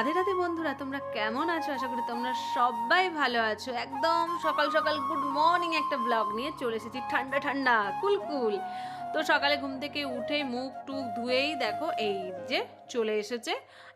রাধে রাধে বন্ধুরা, তোমরা কেমন আছো? আশা করি তোমরা সবাই ভালো আছো। একদম সকাল সকাল গুড মর্নিং একটা ব্লগ নিয়ে চলে এসেছি। ঠান্ডা ঠান্ডা, কুলকুল। তো সকালে ঘুম থেকে উঠে মুখ টুক ধুয়েই দেখো এই যে চলে এসেছে।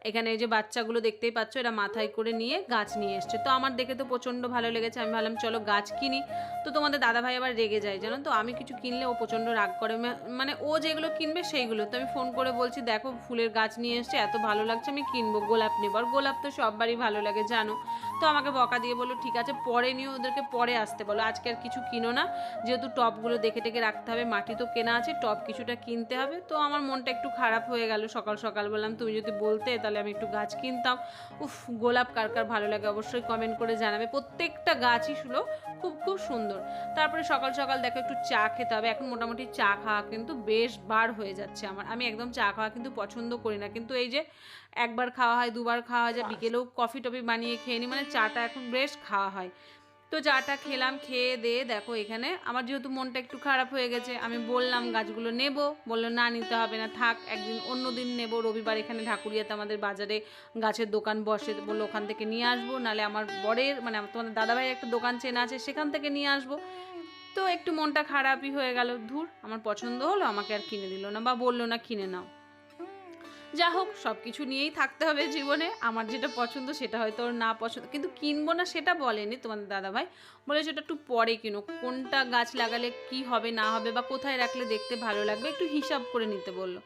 এখানে এই যে বাচ্চাগুলো দেখতেই পাচ্ছ, এরা মাথায় করে নিয়ে গাছ নিয়ে এসছে। তো আমার দেখে তো প্রচণ্ড ভালো লেগেছে। আমি ভাবলাম, চলো গাছ কিনি। তো তোমাদের দাদাভাই আবার রেগে যায়, জানো তো? আমি কিছু কিনলে ও প্রচণ্ড রাগ করে। মানে ও যেগুলো কিনবে সেইগুলো। তো আমি ফোন করে বলছি, দেখো, ফুলের গাছ নিয়ে এসছে, এত ভালো লাগছে, আমি কিনবো। গোলাপ নেব। আর গোলাপ তো সববারই ভালো লাগে, জানো? তো আমাকে বকা দিয়ে বলল, ঠিক আছে, পরে নিয়ে ওদেরকে পরে আসতে বলো। আজকে আর কিছু কিনো না। যেহেতু টপগুলো দেখে টেকে রাখতে হবে, মাটি তো কেনা আছে, টপ কিছুটা কিনতে হবে। তো আমার মনটা একটু খারাপ হয়ে গেল সকাল সকাল বললাম, তুমি যদি বলতে, তাহলে আমি একটু গাছ কিনতাম। উফ, গোলাপ কার কার ভালো লাগে অবশ্যই কমেন্ট করে জানাবে। প্রত্যেকটা গাছই শুলো খুব খুব সুন্দর। তারপরে সকাল সকাল দেখো একটু চা খেতে হবে। এখন মোটামুটি চা খাওয়া কিন্তু বেশ বার হয়ে যাচ্ছে আমার। আমি একদম চা খাওয়া কিন্তু পছন্দ করি না। কিন্তু এই যে একবার খাওয়া হয়, দুবার খাওয়া হয়, যে বিকেলেও কফি টফি বানিয়ে খেয়ে নিই মানে চাটা এখন বেশ খাওয়া হয়। তো চাটা খেলাম, খেয়ে দিয়ে দেখো এখানে আমার যেহেতু মনটা একটু খারাপ হয়ে গেছে, আমি বললাম গাছগুলো নেব। বলল, না, নিতে হবে না, থাক, একদিন অন্য দিন নেব। রবিবার এখানে ঢাকুরিয়াতে আমাদের বাজারে গাছের দোকান বসে। বলল, ওখান থেকে নিয়ে আসব নালে আমার বরের মানে তোমাদের দাদাভাই একটা দোকান চেনা আছে, সেখান থেকে নিয়ে আসব। তো একটু মনটা খারাপই হয়ে গেল। ধুর, আমার পছন্দ হলো, আমাকে আর কিনে দিল না বা বলল না কিনে নাও। যা হোক সব কিছু নিয়েই থাকতে হবে জীবনে। আমার যেটা পছন্দ সেটা হয়তো ওর না পছন্দ। কিন্তু কিনবো না সেটা বলেনি তোমাদের দাদাভাই। বলেছে ওটা একটু পরে কিনো। কোনটা গাছ লাগালে কি হবে, না হবে বা কোথায় রাখলে দেখতে ভালো লাগবে, একটু হিসাব করে নিতে বলল।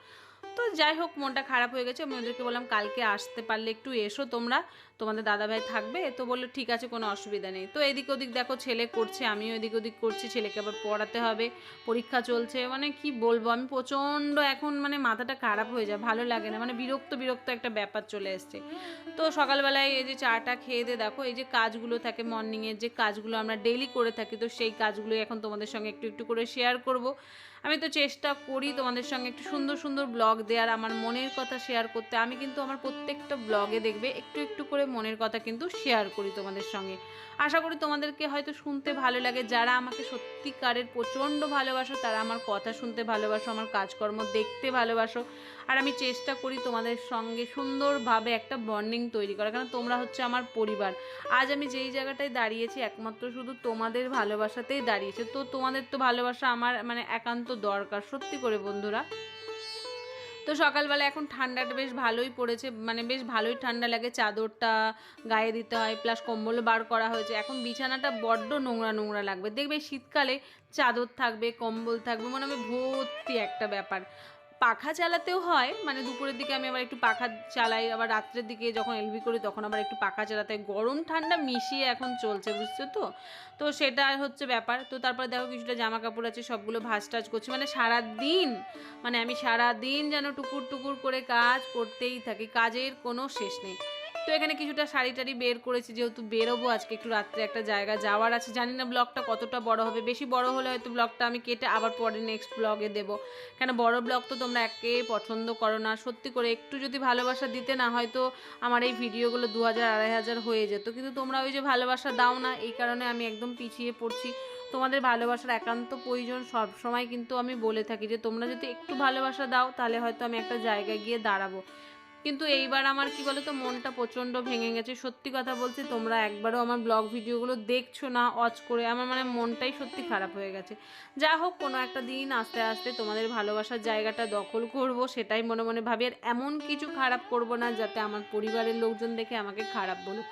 তো যাই হোক, মনটা খারাপ হয়ে গেছে। আমি ওদেরকে বললাম, কালকে আসতে পারলে একটু এসো তোমরা। তোমাদের দাদাভাই থাকবে। তো বলল, ঠিক আছে, কোনো অসুবিধা নেই। তো এদিক ওদিক দেখো, ছেলে করছে, আমিও এদিক ওদিক করছি, ছেলেকে আবার পড়াতে হবে, পরীক্ষা চলছে। মানে কি বলব, আমি প্রচণ্ড এখন মানে মাথাটা খারাপ হয়ে যায়, ভালো লাগে না। মানে বিরক্ত বিরক্ত একটা ব্যাপার চলে এসছে। তো সকালবেলায় এই যে চাটা খেয়ে দিয়ে দেখো, এই যে কাজগুলো থাকে মর্নিংয়ের যে কাজগুলো আমরা ডেইলি করে থাকি, তো সেই কাজগুলো এখন তোমাদের সঙ্গে একটু একটু করে শেয়ার করব। আমি তো চেষ্টা করি তোমাদের সঙ্গে একটু সুন্দর সুন্দর ব্লগ দেওয়ার, আমার মনের কথা শেয়ার করতে। আমি কিন্তু আমার প্রত্যেকটা ব্লগে দেখবে, একটু একটু করে মনের কথা কিন্তু শেয়ার করি তোমাদের সঙ্গে। আশা করি তোমাদেরকে হয়তো শুনতে ভালো লাগে। যারা আমাকে সত্যিকারের প্রচণ্ড ভালোবাসো, তারা আমার কথা শুনতে ভালোবাসো, আমার কাজকর্ম দেখতে ভালোবাসো। আর আমি চেষ্টা করি তোমাদের সঙ্গে সুন্দরভাবে একটা বন্ডিং তৈরি করা কারণ তোমরা হচ্ছে আমার পরিবার। আজ আমি যেই জায়গাটায় দাঁড়িয়েছি, একমাত্র শুধু তোমাদের ভালোবাসাতেই দাঁড়িয়েছে। তো তোমাদের তো ভালোবাসা আমার মানে একান্ত দরকার, সত্যি করে বন্ধুরা। তো সকালবেলা এখন ঠান্ডাটা বেশ ভালোই পড়েছে মানে বেশ ভালোই ঠান্ডা লাগে, চাদরটা গায়ে দিতে হয় প্লাস কম্বলও বার করা হয়েছে। এখন বিছানাটা বড্ড নোংরা নোংরা লাগবে। দেখবে শীতকালে চাদর থাকবে, কম্বল থাকবে, মনে হবে ভর্তি একটা ব্যাপার। পাখা চালাতেও হয় মানে দুপুরের দিকে আমি আবার একটু পাখা চালাই, আবার রাত্রের দিকে যখন এলবি করি তখন আবার একটু পাখা চালাতে গরম ঠান্ডা মিশিয়ে এখন চলছে, বুঝছ তো? তো সেটা হচ্ছে ব্যাপার। তো তারপরে দেখো কিছুটা জামা কাপড় আছে, সবগুলো ভাজ টাজ করছে। মানে সারা দিন মানে আমি সারা দিন যেন টুকুর টুকুর করে কাজ করতেই থাকি, কাজের কোনো শেষ নেই। তো এখানে কিছুটা শাড়ি টাড়ি বের করেছি, যেহেতু বেরোবো আজকে একটু রাত্রে একটা জায়গা যাওয়ার আছে। জানি না ব্লগটা কতটা বড় হবে, বেশি বড় হলে হয়তো ব্লগটা আমি কেটে আবার পরে নেক্সট ব্লগে দেবো। কেন বড় ব্লগ তো তোমরা একে পছন্দ করো না। সত্যি করে একটু যদি ভালোবাসা দিতে না হয়তো আমার এই ভিডিওগুলো দু হাজার, আড়াই হাজার হয়ে যেত। কিন্তু তোমরা ওই যে ভালোবাসা দাও না, এই কারণে আমি একদম পিছিয়ে পড়ছি। তোমাদের ভালোবাসার একান্ত প্রয়োজন সব সময় কিন্তু আমি বলে থাকি যে তোমরা যদি একটু ভালোবাসা দাও, তাহলে হয়তো আমি একটা জায়গায় গিয়ে দাঁড়াবো। কিন্তু এইবার আমার, কি বলতো, মনটা প্রচণ্ড ভেঙে গেছে। সত্যি কথা বলছি, তোমরা একবারও আমার ব্লগ ভিডিওগুলো দেখছ না, অচ করে আমার মানে মনটাই সত্যি খারাপ হয়ে গেছে। যা হোক, কোনো একটা দিন আস্তে আস্তে তোমাদের ভালোবাসার জায়গাটা দখল করব, সেটাই মনে মনে ভাবি। আর এমন কিছু খারাপ করব না, যাতে আমার পরিবারের লোকজন দেখে আমাকে খারাপ বলুক।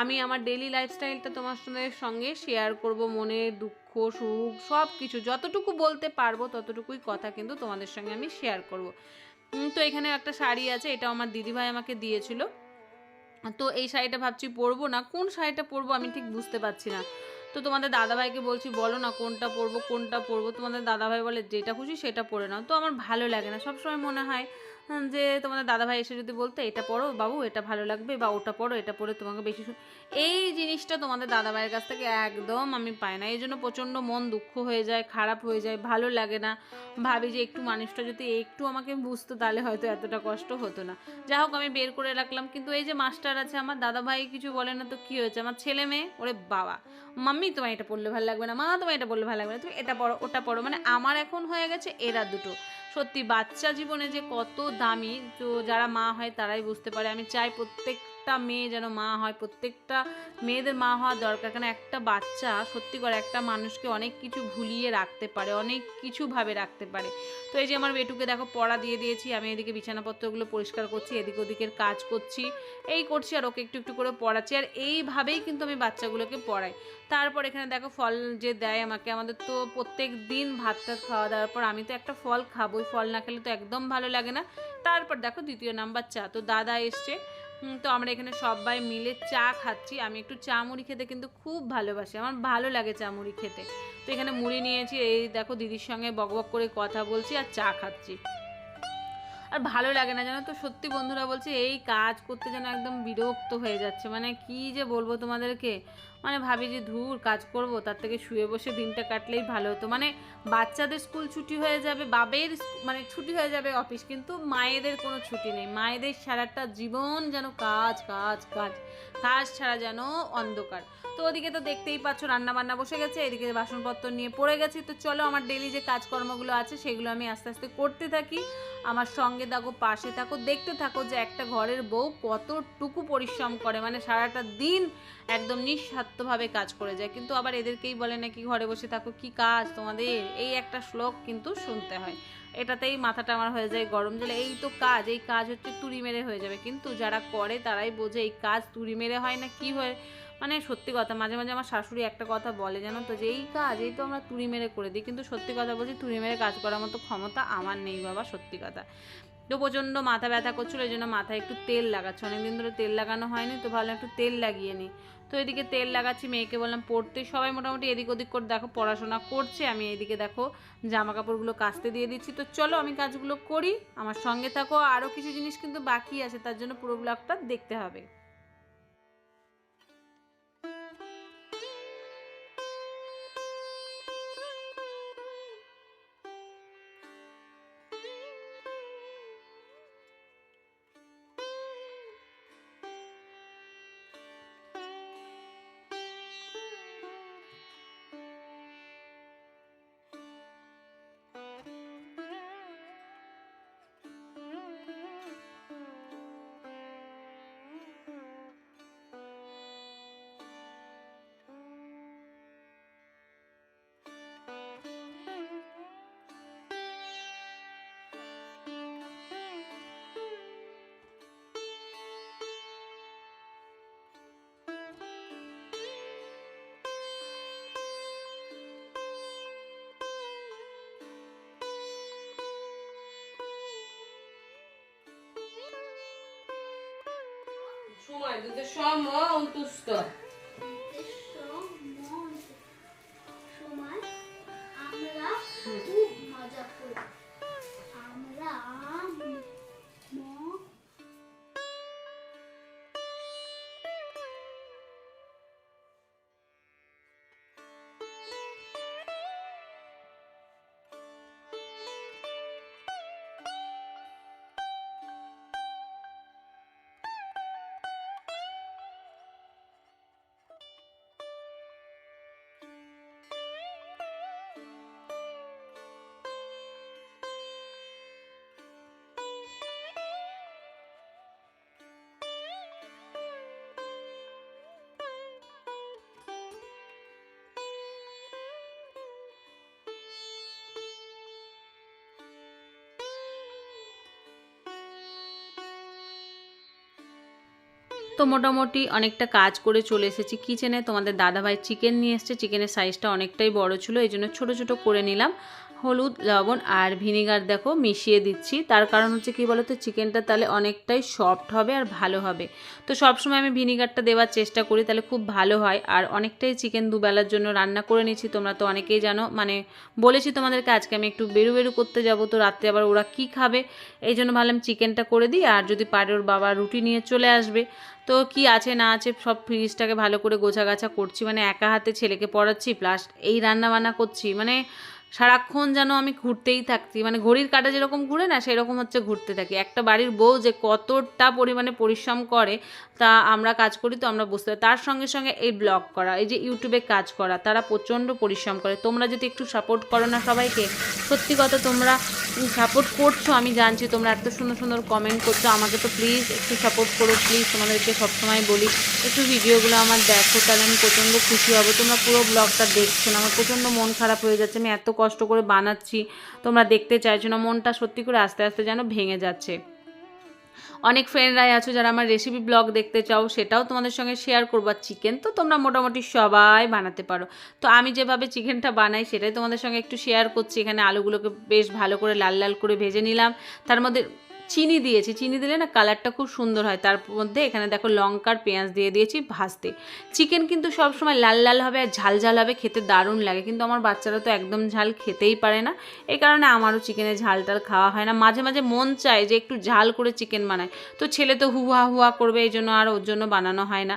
আমি আমার ডেলি লাইফস্টাইলটা তোমার সঙ্গে সঙ্গে শেয়ার করব, মনে দুঃখ, সুখ সব কিছু যতটুকু বলতে পারব, ততটুকুই কথা কিন্তু তোমাদের সঙ্গে আমি শেয়ার করব। তো এখানে একটা শাড়ি আছে এটা আমার দিদিভাই আমাকে দিয়েছিল। তো এই শাড়িটা ভাবছি পরবো না, কোন শাড়িটা পরবো আমি ঠিক বুঝতে পারছি না। তো তোমাদের দাদাভাইকে বলছি, বলো না কোনটা পরবো কোনটা পরবো। তোমাদের দাদাভাই বলে, যেটা খুশি সেটা পরে নাও। তো আমার ভালো লাগে না, সবসময় মনে হয় যে তোমাদের দাদাভাই এসে যদি বলতে, এটা পড়ো বাবু, এটা ভালো লাগবে বা, ওটা পড়ো, এটা পড়ে তোমাকে বেশি এই জিনিসটা তোমাদের দাদাভাইয়ের কাছ থেকে একদম আমি পাই না। এই জন্য প্রচণ্ড মন দুঃখ হয়ে যায়, খারাপ হয়ে যায়, ভালো লাগে না। ভাবি যে একটু মানুষটা যদি একটু আমাকে বুঝতো, তাহলে হয়তো এতটা কষ্ট হতো না। যা হোক, আমি বের করে রাখলাম। কিন্তু এই যে মাস্টার আছে, আমার দাদা ভাই কিছু বলে না, তো কি হয়েছে? আমার ছেলে মেয়ে, ওরে বাবা। মাম্মি তোমার এটা পড়লে ভালো লাগবে না, মা তোমার এটা পড়লে ভালো লাগবে না, তুমি এটা পড়ো, ওটা পড়ো। মানে আমার এখন হয়ে গেছে এরা দুটো। সত্যি বাচ্চা জীবনে যে কত দামি, তো যারা মা হয় তারাই বুঝতে পারে। আমি চাই প্রত্যেকটা মেয়ে যেন মা হয়, প্রত্যেকটা মেয়েদের মা হওয়া দরকার। কারণ একটা বাচ্চা সত্যি করে একটা মানুষকে অনেক কিছু ভুলিয়ে রাখতে পারে, অনেক কিছু ভাবে রাখতে পারে। তো এই যে আমার বেটুকে দেখো, পড়া দিয়ে দিয়েছি, আমি এদিকে বিছানাপত্রগুলো পরিষ্কার করছি, এদিক ওদিকের কাজ করছি, এই করছি আর ওকে একটু একটু করে পড়াচ্ছি। আর এইভাবেই কিন্তু আমি বাচ্চাগুলোকে পড়াই। তারপর এখানে দেখো ফল যে দেয় আমাকে, আমাদের তো প্রত্যেক দিন ভাত টাত খাওয়া দাওয়ার পর আমি তো একটা ফল খাবোই, ফল না খেলে তো একদম ভালো লাগে না। তারপর দেখো দ্বিতীয় নাম্বার চা, তো দাদা এসছে তো আমরা এখানে সবাই মিলে চা খাচ্ছি। আমি একটু চা মুড়ি খেতে কিন্তু খুব ভালোবাসি। আমার ভালো লাগে চা মুড়ি খেতে। তো এখানে মুড়ি নিয়েছি। এই দেখো দিদির সঙ্গে বকবক করে কথা বলছি আর চা খাচ্ছি। আর ভালো লাগে না, জানো তো? সত্যি বন্ধুরা বলছে, এই কাজ করতে যেন একদম বিরক্ত হয়ে যাচ্ছে। মানে কি যে বলব তোমাদেরকে? মানে ভাবি যে ধূর, কাজ করব, তার থেকে শুয়ে বসে দিনটা কাটলেই ভালো হতো। মানে বাচ্চাদের স্কুল ছুটি হয়ে যাবে, বাবের মানে ছুটি হয়ে যাবে অফিস কিন্তু মায়েদের কোনো ছুটি নেই। মায়েদের সারাটা জীবন যেন কাজ কাজ কাজ কাজ ছাড়া যেন অন্ধকার। তো ওদিকে তো দেখতেই পাচ্ছ রান্না বান্না বসে গেছে, এদিকে বাসনপত্র নিয়ে পড়ে গেছি। তো চলো আমার ডেলি যে কাজকর্মগুলো আছে সেগুলো আমি আস্তে আস্তে করতে থাকি। আমার সঙ্গে থাকো, পাশে থাকো, দেখতে থাকো যে একটা ঘরের বউ কতটুকু পরিশ্রম করে। মানে সারাটা দিন একদম নিঃস্বার্থভাবে কাজ করে যায়। কিন্তু আবার এদেরকেই বলে নাকি ঘরে বসে থাকো, কি কাজ তোমাদের? এই একটা শ্লোক কিন্তু শুনতে হয়। এটাতেই মাথাটা আমার হয়ে যায় গরম জলে। এই তো কাজ, এই কাজ হচ্ছে তুড়ি মেরে হয়ে যাবে। কিন্তু যারা করে তারাই বোঝে এই কাজ তুড়ি মেরে হয় না, কি হয়? মানে সত্যি কথা, মাঝে মাঝে আমার শাশুড়ি একটা কথা বলে, জানো তো, যে, এই কাজ, এই তো আমরা তুড়ি মেরে করে দিই। কিন্তু সত্যি কথা বলছি, তুড়ি মেরে কাজ করার মতো ক্ষমতা আমার নেই বাবা, সত্যি কথা। তো প্রচণ্ড মাথা ব্যথা করছিল, এই জন্য মাথায় একটু তেল লাগাচ্ছে। অনেকদিন ধরে তেল লাগানো হয়নি, তো ভাবলাম একটু তেল লাগিয়ে নিই। তো এদিকে তেল লাগাচ্ছি, মেয়েকে বললাম, পড়তে সবাই মোটামুটি এদিক ওদিক করে, দেখো, পড়াশোনা করছে, আমি এদিকে, দেখো জামা কাপড়গুলো কাচতে দিয়ে দিচ্ছি। তো চলো, আমি কাজগুলো করি, আমার সঙ্গে থাকো আরও কিছু জিনিস কিন্তু বাকি আছে, তার জন্য পুরো ব্লগটা দেখতে হবে। সময় দিতে সময় অন্তুষ্ট সময় আমরা খুব মজা করি আমরা তো মোটামুটি অনেকটা কাজ করে চলে এসেছি কিচেনে। তোমাদের দাদাভাই চিকেন নিয়ে এসেছে। চিকেনের সাইজটা অনেকটাই বড় ছিল, এই জন্য ছোটো ছোটো করে নিলাম। হলুদ, লবণ আর ভিনিগার দেখো মিশিয়ে দিচ্ছি। তার কারণ হচ্ছে কি বলো তো চিকেনটা তাহলে অনেকটাই সফট হবে আর ভালো হবে। তো সবসময় আমি ভিনিগারটা দেওয়ার চেষ্টা করি, তাহলে খুব ভালো হয়। আর অনেকটাই চিকেন দুবেলার জন্য রান্না করে নিয়েছি, তোমরা তো অনেকেই জানো। মানে বলেছি তোমাদেরকে, আজকে আমি একটু বেরু বেরু করতে যাব, তো রাত্রে আবার ওরা কি খাবে? এই জন্য ভাবলাম চিকেনটা করে দিই। আর যদি পারে ওর বাবা রুটি নিয়ে চলে আসবে। তো কি আছে না আছে সব ফ্রিজটাকে ভালো করে গোছাগাছা করছি মানে একা হাতে ছেলেকে পড়াচ্ছি প্লাস এই রান্না বান্না করছি মানে সারাক্ষণ যেন আমি ঘুরতেই থাকছি মানে ঘড়ির কাটা যেরকম ঘুরে না, সেরকম হচ্ছে ঘুরতে থাকি। একটা বাড়ির বউ যে কতটা পরিমাণে পরিশ্রম করে, তা আমরা কাজ করি তো আমরা বুঝতে পারি। তার সঙ্গে সঙ্গে এই ব্লগ করা, এই যে ইউটিউবে কাজ করা, তারা প্রচণ্ড পরিশ্রম করে। তোমরা যদি একটু সাপোর্ট করো না সবাইকে, সত্যি কথা তোমরা সাপোর্ট করছ, আমি জানছি তোমরা এত সুন্দর সুন্দর কমেন্ট করছ। আমাকে তো প্লিজ একটু সাপোর্ট করো প্লিজ তোমাদেরকে সবসময় বলি, একটু ভিডিওগুলো আমার দেখো তাহলে আমি প্রচণ্ড খুশি হব। তোমরা পুরো ব্লগটা দেখছ না, আমার প্রচণ্ড মন খারাপ হয়ে যাচ্ছে, আমি এত কষ্ট করে বানাচ্ছি, তোমরা দেখতে চাইছো না, মনটা সত্যি করে আস্তে আস্তে যেন ভেঙে যাচ্ছে। অনেক ফ্রেন্ডরাই আছো যারা আমার রেসিপি ব্লগ দেখতে চাও, সেটাও তোমাদের সঙ্গে শেয়ার করব। চিকেন তো তোমরা মোটামুটি সবাই বানাতে পারো। তো আমি যেভাবে চিকেনটা বানাই, সেটাই তোমাদের সঙ্গে একটু শেয়ার করছি। এখানে আলুগুলোকে বেশ ভালো করে লাল লাল করে ভেজে নিলাম। তার মধ্যে চিনি দিয়েছি। চিনি দিলে না কালারটা খুব সুন্দর হয়। তার মধ্যে এখানে দেখো লঙ্কার পেঁয়াজ দিয়ে দিয়েছি ভাজতে। চিকেন কিন্তু সবসময় লাল লাল হবে আর ঝাল ঝাল হবে, খেতে দারুণ লাগে। কিন্তু আমার বাচ্চারা তো একদম ঝাল খেতেই পারে না। এই কারণে আমারও চিকেনের ঝাল টাল খাওয়া হয় না। মাঝে মাঝে মন চায় যে একটু ঝাল করে চিকেন বানায়। তো ছেলে তো হুয়া হুয়া করবে এই জন্য আর ওর জন্য বানানো হয় না।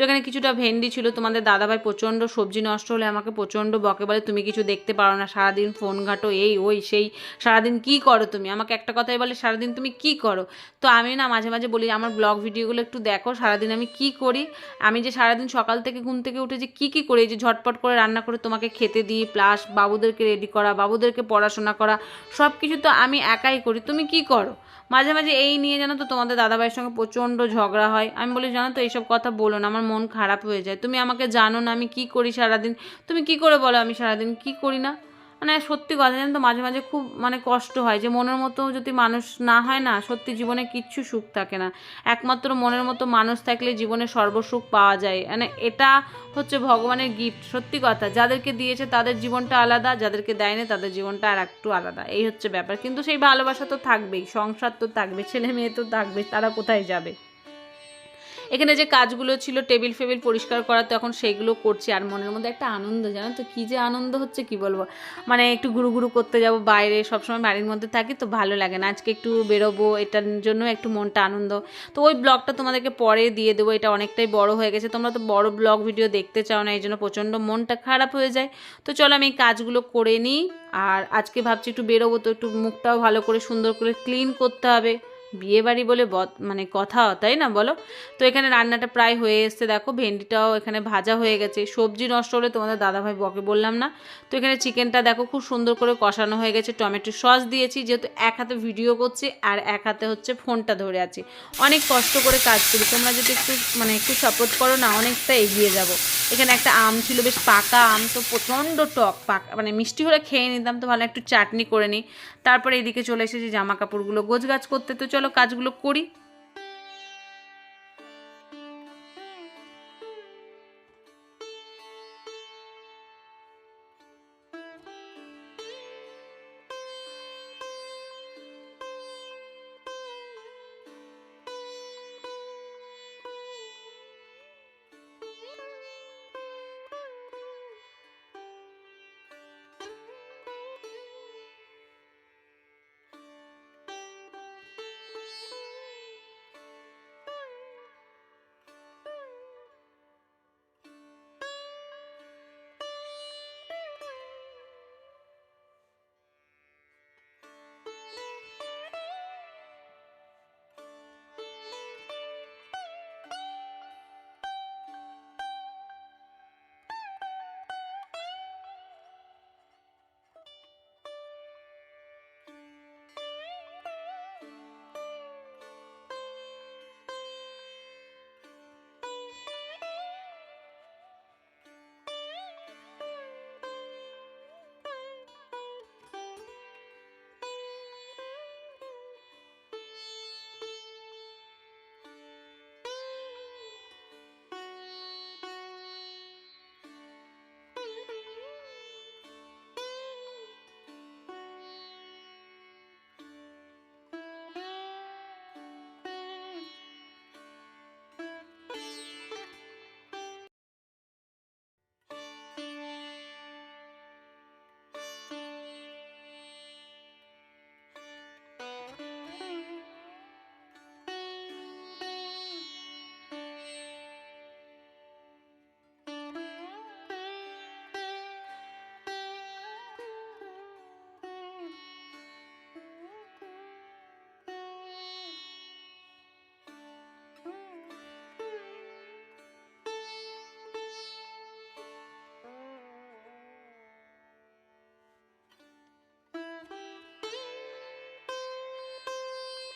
তো এখানে কিছুটা ভেন্ডি ছিল, তোমাদের দাদাভাই প্রচণ্ড সবজি নষ্ট হলে আমাকে প্রচণ্ড বকে বলে, তুমি কিছু দেখতে পারো না, সারাদিন ফোন ঘাটো, এই, ওই, সেই, সারাদিন কি করো তুমি? আমাকে একটা কথাই বলে, সারাদিন তুমি কি করো? তো আমি না মাঝে মাঝে বলি, আমার ব্লগ ভিডিওগুলো একটু দেখো, সারাদিন আমি কি করি? আমি যে সারাদিন সকাল থেকে ঘুম থেকে উঠে যে কী কী করি যে ঝটপট করে রান্না করে তোমাকে খেতে দিই প্লাস বাবুদেরকে রেডি করা, বাবুদেরকে পড়াশোনা করা সব কিছু তো আমি একাই করি, তুমি কি করো? মাঝে মাঝে এই নিয়ে জানো তো তোমাদের দাদাভাইয়ের সঙ্গে প্রচণ্ড ঝগড়া হয়। আমি বলি, জানো তো, এইসব কথা বলো না, আমার মন খারাপ হয়ে যায়। তুমি আমাকে জানো না আমি কি করি সারাদিন। তুমি কি করে বলো আমি সারাদিন কি করি না? মানে সত্যি কথা, জানো তো, মাঝে মাঝে খুব মানে কষ্ট হয় যে মনের মতো যদি মানুষ না হয় না, সত্যি জীবনে কিচ্ছু সুখ থাকে না। একমাত্র মনের মতো মানুষ থাকলে জীবনে সর্বসুখ পাওয়া যায়। মানে এটা হচ্ছে ভগবানের গিফট সত্যি কথা। যাদেরকে দিয়েছে তাদের জীবনটা আলাদা, যাদেরকে দেয়নি তাদের জীবনটা আর একটু আলাদা। এই হচ্ছে ব্যাপার। কিন্তু সেই ভালোবাসা তো থাকবেই, সংসার তো থাকবে, ছেলে মেয়ে তো থাকবে, তারা কোথায় যাবে? এখানে যে কাজগুলো ছিল, টেবিল ফেবিল পরিষ্কার করা, তো এখন সেইগুলো করছি। আর মনের মধ্যে একটা আনন্দ, জানো তো? কী যে আনন্দ হচ্ছে, কি বলব? মানে একটু ঘুরু ঘুরু করতে যাব, বাইরে সবসময় বাড়ির মধ্যে থাকি, তো ভালো লাগে না। আজকে একটু বেরোবো, এটার জন্য একটু মনটা আনন্দ। তো ওই ব্লগটা তোমাদেরকে পরে দিয়ে দেবো, এটা অনেকটাই বড় হয়ে গেছে। তোমরা তো বড় ব্লগ ভিডিও দেখতে চাও না, এই জন্য প্রচণ্ড মনটা খারাপ হয়ে যায়। তো চলো আমি এই কাজগুলো করে নিই। আর আজকে ভাবছি একটু বেরোবো, তো একটু মুখটাও ভালো করে, সুন্দর করে ক্লিন করতে হবে। বিয়ে বাড়ি বলে মানে কথা, তাই না বলো? তো এখানে রান্নাটা প্রায় হয়ে এসছে, দেখো। ভেন্ডিটাও এখানে ভাজা হয়ে গেছে। সবজি নষ্ট হলে তোমাদের দাদাভাই বকে বললাম না। তো এখানে চিকেনটা দেখো, খুব সুন্দর করে কষানো হয়ে গেছে। টমেটো সস দিয়েছি, যেহেতু এক হাতে ভিডিও করছি আর এক হাতে হচ্ছে ফোনটা ধরে আছি। অনেক কষ্ট করে কাজ করি। তোমরা যদি একটু মানে একটু সাপোর্ট করো, না অনেকটা এগিয়ে যাব। এখানে একটা আম ছিল, বেশ পাকা আম, তো প্রচণ্ড টক, পাকা মানে মিষ্টি হলে খেয়ে নিতাম। তো ভালো, একটু চাটনি করে নিই। তারপরে এদিকে চলে এসেছি জামা কাপড়গুলো গোছগাছ করতে। তো চলো কাজগুলো করি।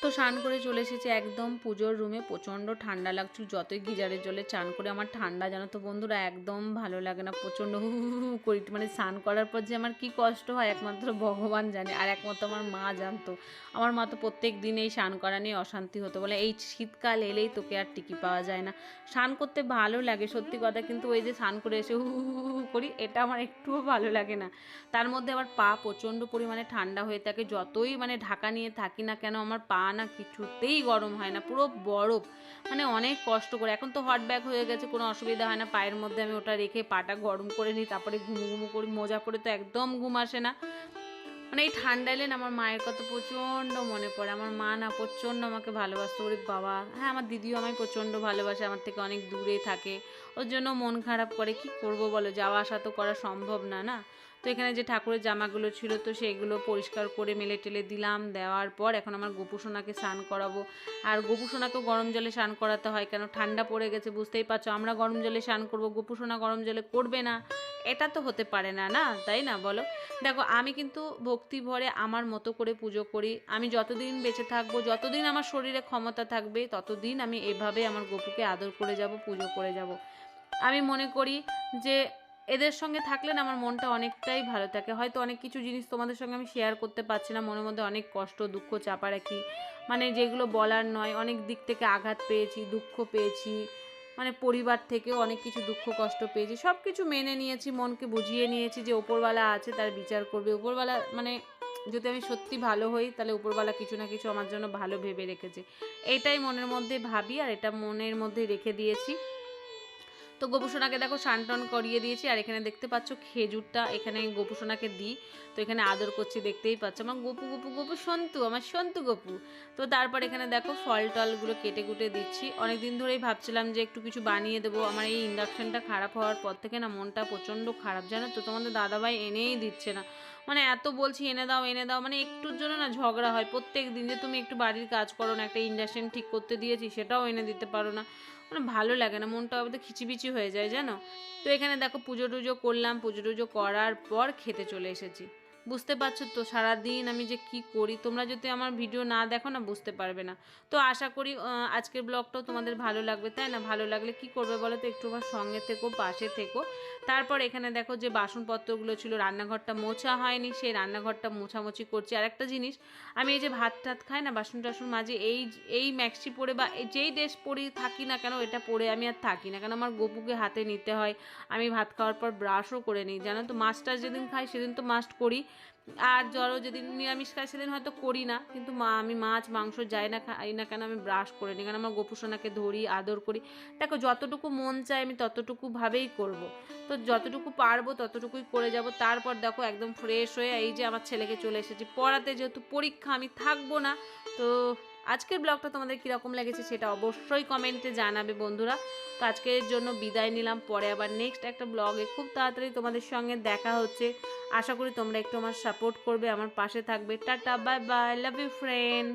তো স্নান করে চলে এসেছি একদম পুজোর রুমে। প্রচণ্ড ঠান্ডা লাগছিল, যতই গিজারের জলে চান করে আমার ঠান্ডা, জানো তো বন্ধুরা, একদম ভালো লাগে না। প্রচণ্ড হু হু করি মানে স্নান করার পর যে আমার কি কষ্ট হয়, একমাত্র ভগবান জানে, আর একমাত্র আমার মা জানতো। আমার মা তো প্রত্যেক দিন এই স্নান করা নিয়ে অশান্তি হতো, বলে এই শীতকাল এলেই তোকে আর টিকি পাওয়া যায় না। স্নান করতে ভালো লাগে, সত্যি কথা, কিন্তু ওই যে স্নান করে এসে হু হু করি, এটা আমার একটুও ভালো লাগে না। তার মধ্যে আবার পা প্রচণ্ড পরিমাণে ঠান্ডা হয়ে থাকে, যতই মানে ঢাকা নিয়ে থাকি না কেন, আমার পা না কিছুতেই গরম হয় না, পুরো বরফ। মানে অনেক কষ্ট করে। এখন তো হট ব্যাগ হয়ে গেছে, কোনো অসুবিধা হয় না। পায়ের মধ্যে আমি ওটা রেখে পাটা গরম করে নিই, তারপরে ঘুমু ঘুমু করি। মোজা পরে তো একদম ঘুম আসে না। মানে এই ঠান্ডা এলে না, আমার মায়ের কথা প্রচণ্ড মনে পড়ে। আমার মা না প্রচণ্ড আমাকে ভালোবাসতো। ওরে বাবা। হ্যাঁ আমার দিদিও আমায় প্রচণ্ড ভালোবাসে, আমার থেকে অনেক দূরে থাকে। ওর জন্য মন খারাপ করে, কি করব বলো? যাওয়া আসা তো করা সম্ভব না না? তো এখানে যে ঠাকুরের জামাগুলো ছিল, তো সেগুলো পরিষ্কার করে মেলে টেলে দিলাম। দেওয়ার পর এখন আমার গোপুসোনাকে স্নান করাবো। আর গোপুসোনাকেও গরম জলে স্নান করাতে হয়, কেন ঠান্ডা পড়ে গেছে, বুঝতেই পারছ? আমরা গরম জলে স্নান করব গোপুসোনা গরম জলে করবে না। এটা তো হতে পারে না না? তাই না? বলো। দেখো, আমি কিন্তু ভক্তি ভরে আমার মতো করে পুজো করি। আমি যতদিন বেঁচে থাকব, যতদিন আমার শরীরে ক্ষমতা থাকবে, ততদিন আমি এভাবে আমার গপুকে আদর করে যাব, পুজো করে যাব। আমি মনে করি যে এদের সঙ্গে থাকলে না আমার মনটা অনেকটাই ভালো থাকে। হয়তো অনেক কিছু জিনিস তোমাদের সঙ্গে আমি শেয়ার করতে পারছি না, মনের মধ্যে অনেক কষ্ট, দুঃখ চাপা রাখি। মানে যেগুলো বলার নয়, অনেক দিক থেকে আঘাত পেয়েছি, দুঃখ পেয়েছি মানে পরিবার থেকেও অনেক কিছু দুঃখ, কষ্ট পেয়েছি। সব কিছু মেনে নিয়েছি, মনকে বুঝিয়ে নিয়েছি যে ওপরওয়ালা আছে, তার বিচার করবে। ওপরওয়ালা মানে যদি আমি সত্যি ভালো হই, তাহলে উপরওয়ালা কিছু না কিছু আমার জন্য ভালো ভেবে রেখেছে। এটাই মনের মধ্যে ভাবি আর এটা মনের মধ্যে রেখে দিয়েছি। তো গোপুসোনাকে দেখো টান করিয়ে দিয়েছি, আর এখানে দেখতে পাচ্ছ খেজুরটা, এখানে গোপুসোনাকে দিই। তো এখানে আদর করছি, দেখতেই পাচ্ছ। আমার গপু গপু গপু, সন্তু, আমার সন্তু গোপু। তো তারপর এখানে দেখো ফল টলগুলো কেটে কুটে দিচ্ছি। অনেক দিন ধরেই ভাবছিলাম যে একটু কিছু বানিয়ে দেবো। আমার এই ইন্ডাকশানটা খারাপ হওয়ার পর থেকে না মনটা প্রচণ্ড খারাপ, জানো তো? তোমাদের দাদাভাই এনেই দিচ্ছে না। মানে এত বলছি, এনে দাও এনে দাও। মানে একটুর জন্য না ঝগড়া হয়। প্রত্যেক দিন যে তুমি একটু বাড়ির কাজ করো না, একটা ইন্ডাকশান ঠিক করতে দিয়েছি, সেটাও এনে দিতে পারো না। মানে ভালো লাগে না মনটা আমাদের খিচিবিচি হয়ে যায়, জানো? তো এখানে দেখো পুজো টুজো করলাম, পুজো টুজো করার পর খেতে চলে এসেছি। বুঝতে পারছ তো সারাদিন আমি যে কি করি? তোমরা যদি আমার ভিডিও না দেখো না, বুঝতে পারবে না। তো আশা করি আজকের ব্লগটাও তোমাদের ভালো লাগবে, তাই না? ভালো লাগলে কি করবে বলো তো? একটু আমার সঙ্গে থেকো, পাশে থেকো। তারপর এখানে দেখো যে বাসনপত্রগুলো ছিল, রান্নাঘরটা মোছা হয়নি, সেই রান্নাঘরটা মোছামুছি করছি। আর একটা জিনিস, আমি এই যে ভাত টাত খাই না, বাসন টাসন মাঝে এই এই ম্যাক্সি পরে বা যেই ড্রেস পরি থাকি না কেন, এটা পরে আমি আর থাকি না। কেন আমার গপুকে হাতে নিতে হয়। আমি ভাত খাওয়ার পর ব্রাশও করে নিই। জানো তো, মাছটা যেদিন খাই, সেদিন তো মাস্ট করি। আর জ্বরও যদি নিরামিষ খাই সেদিন হয়তো করি না, কিন্তু মা, আমি মাছ, মাংস যাই না খাই না কেন আমি ব্রাশ করে নিই, কারণ আমার গোপুসোনাকে ধরি, আদর করি। দেখো, যতটুকু মন চায় আমি ততটুকু ভাবেই করব। তো যতটুকু পারব ততটুকুই করে যাব। তারপর দেখো একদম ফ্রেশ হয়ে এই যে আমার ছেলেকে চলে এসেছি। পড়াতে যেহেতু পরীক্ষা, আমি থাকব না, তো আজকের ব্লগটা তোমাদের কীরকম লেগেছে সেটা অবশ্যই কমেন্টে জানাবে বন্ধুরা। তো আজকের জন্য বিদায় নিলাম, পরে আবার নেক্সট একটা ব্লগে খুব তাড়াতাড়ি তোমাদের সঙ্গে দেখা হচ্ছে। আশা করি তোমরা একটু আমার সাপোর্ট করবে, আমার পাশে থাকবে। Tata bye bye love you friend